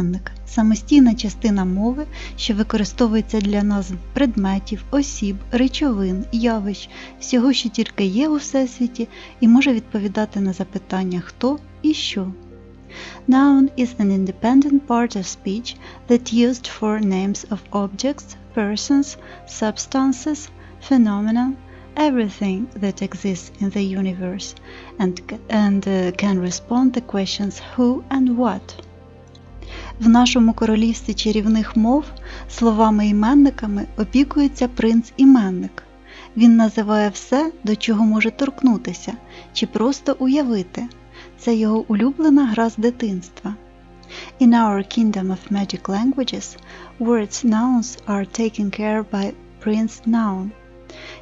Іменник самостійна частина мови, що використовується для назв предметів, осіб, речовин, явищ, всього, що тільки є у всесвіті, і може відповідати на запитання хто і що. Noun is an independent part of speech that used for names of objects, persons, substances, phenomena, everything that exists in the universe, and, and uh, can respond the questions who and what. В нашому королівстві чарівних мов словами-іменниками опікується принц-іменник. Він називає все, до чого може торкнутися, чи просто уявити. Це його улюблена гра з дитинства. In our kingdom of magic languages, words nouns are taken care by Prince Noun.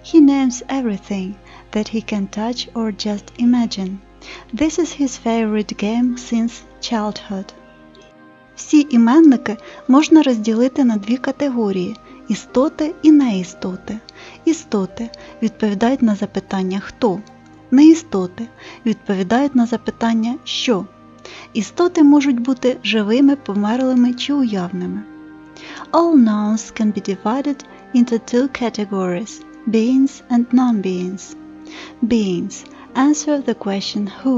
He names everything that he can touch or just imagine. This is his favorite game since childhood. Всі іменники можна розділити на дві категорії істоти і неістоти. Істоти відповідають на запитання хто. Неістоти відповідають на запитання що. Істоти можуть бути живими, померлими чи уявними. All nouns can be divided into two categories beings and non-beings. Beings answer the question who.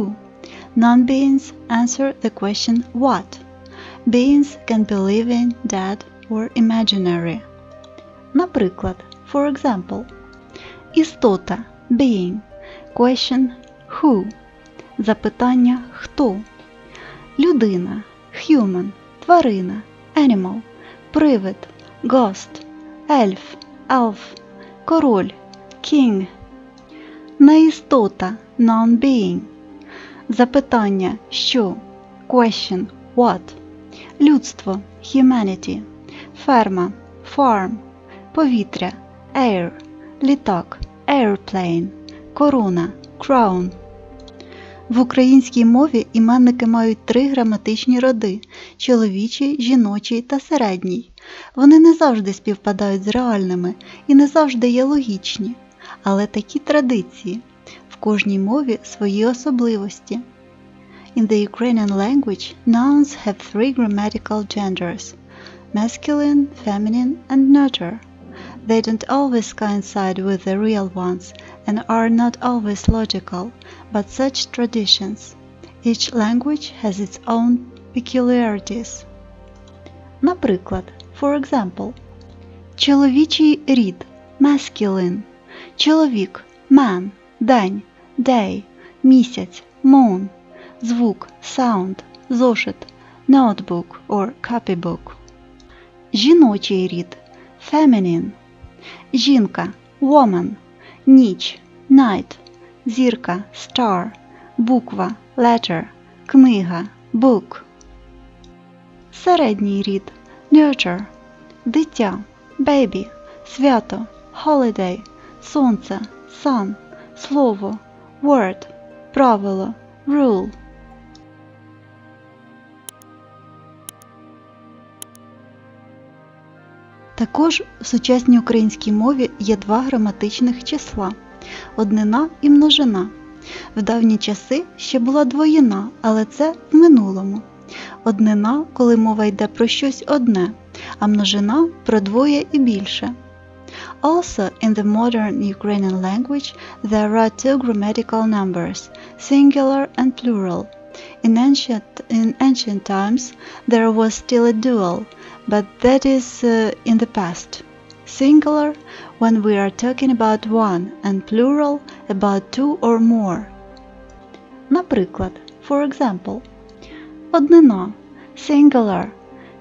Non-beings answer the question what. Beings can be living, dead or imaginary. Наприклад, for example, істота being, question who, запитання хто, людина human, тварина animal, привид ghost, ельф, elf, король king, неістота non-being, запитання що, question what, людство humanity, ферма farm, повітря air, літак airplane, корона crown. В українській мові іменники мають три граматичні роди чоловічий, жіночий та середній. Вони не завжди співпадають з реальними і не завжди є логічні, але такі традиції в кожній мові свої особливості. In the Ukrainian language, nouns have three grammatical genders masculine, feminine, and neuter. They don't always coincide with the real ones and are not always logical, but such traditions. Each language has its own peculiarities. Наприклад, for example, чоловічий рід masculine, чоловік man, день, day, місяць, moon, звук sound, зошит, notebook or copybook. Жіночий рід feminine, жінка woman, ніч night, зірка star, буква letter, книга book. Середній рід nurture, дитя baby, свято holiday, сонце sun, слово word, правило rule. Також в сучасній українській мові є два граматичних числа однина і множина. В давні часи ще була двоїна, але це в минулому. Однина, коли мова йде про щось одне, а множина про двоє і більше. Also, in the modern Ukrainian language, there are two grammatical numbers, singular and plural. In ancient, in ancient times, there was still a dual, but that is uh, in the past. Singular when we are talking about one and plural about two or more. Наприклад, for example, однина singular,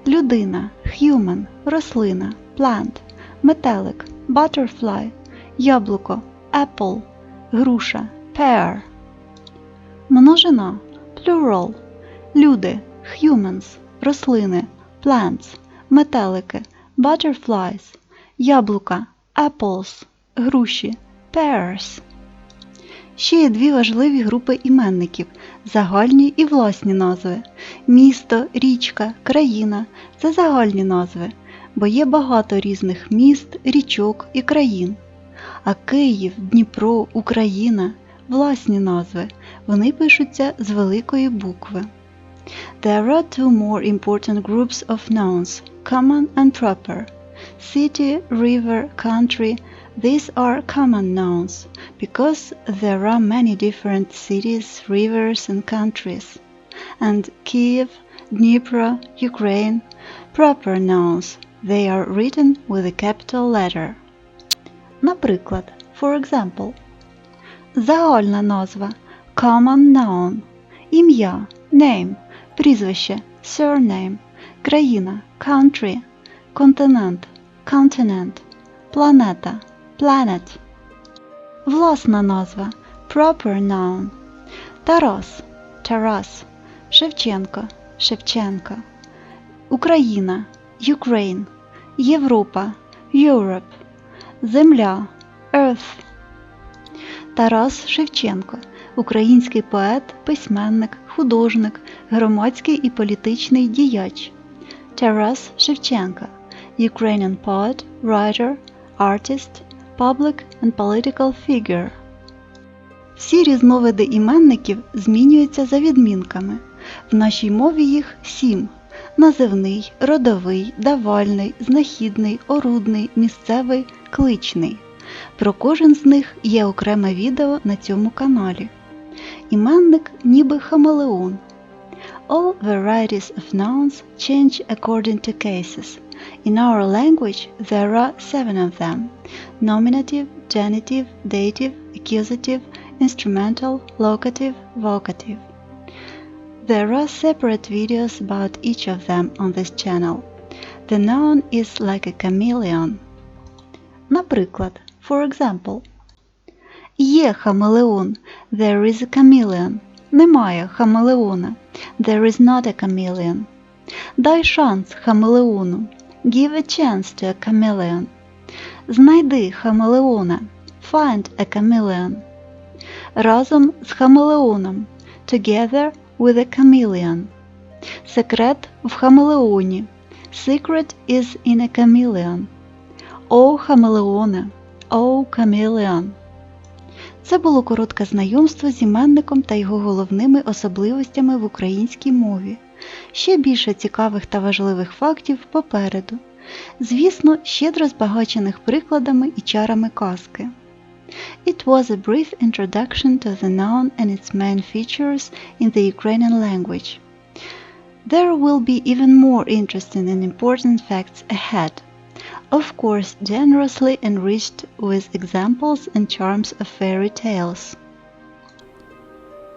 людина human, рослина plant, метелик butterfly, яблуко apple, груша pear. Множина plural, люди humans, рослини plants, метелики butterflies, яблука apples, груші pears. Ще є дві важливі групи іменників загальні і власні назви. Місто, річка, країна це загальні назви, бо є багато різних міст, річок і країн. А Київ, Дніпро, Україна власні назви. Вони пишуться з великої букви. There are two more important groups of nouns, common and proper. City, river, country, these are common nouns because there are many different cities, rivers, and countries. And Kiev, Dnipro, Ukraine, proper nouns. They are written with a capital letter. Наприклад, for example, загальна назва common noun, ім'я name, прізвище surname, країна country, континент continent, планета planet. Власна назва. Proper noun. Тарас Тарас, Шевченко Шевченка, Україна Ukraine, Європа Europe, Земля Earth. Тарас Шевченко український поет, письменник, художник, громадський і політичний діяч. Тарас Шевченко Ukrainian poet, writer, artist, public and political figure. Всі різновиди іменників змінюються за відмінками. В нашій мові їх сім: називний, родовий, давальний, знахідний, орудний, місцевий, кличний. Про кожен з них є окреме відео на цьому каналі. Іменник ніби хамелеон. All varieties of nouns change according to cases. In our language, there are seven of them nominative, genitive, dative, accusative, instrumental, locative, vocative. There are separate videos about each of them on this channel. The noun is like a chameleon. Наприклад, for example, Є хамелеон. There is a chameleon. Немає хамелеона. There is not a chameleon. Дай шанс хамелеону. Give a chance to a chameleon. Знайди хамелеона. Find a chameleon. Разом з хамелеоном. Together with a chameleon. Секрет в хамелеоні. Secret is in a chameleon. О хамелеоне. О chameleon. Це було коротке знайомство з іменником та його головними особливостями в українській мові. Ще більше цікавих та важливих фактів попереду. Звісно, щедро збагачених прикладами і чарами казки. It was a brief introduction to the noun and its main features in the Ukrainian language. There will be even more interesting and important facts ahead of course generously enriched with examples and charms of fairy tales.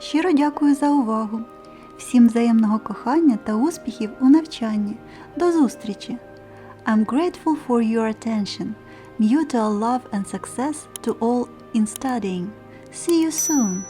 Щиро дякую за увагу. Всім взаємного кохання та успіхів у навчанні. До зустрічі! I'm grateful for your attention. Mutual love and success to all in studying. See you soon!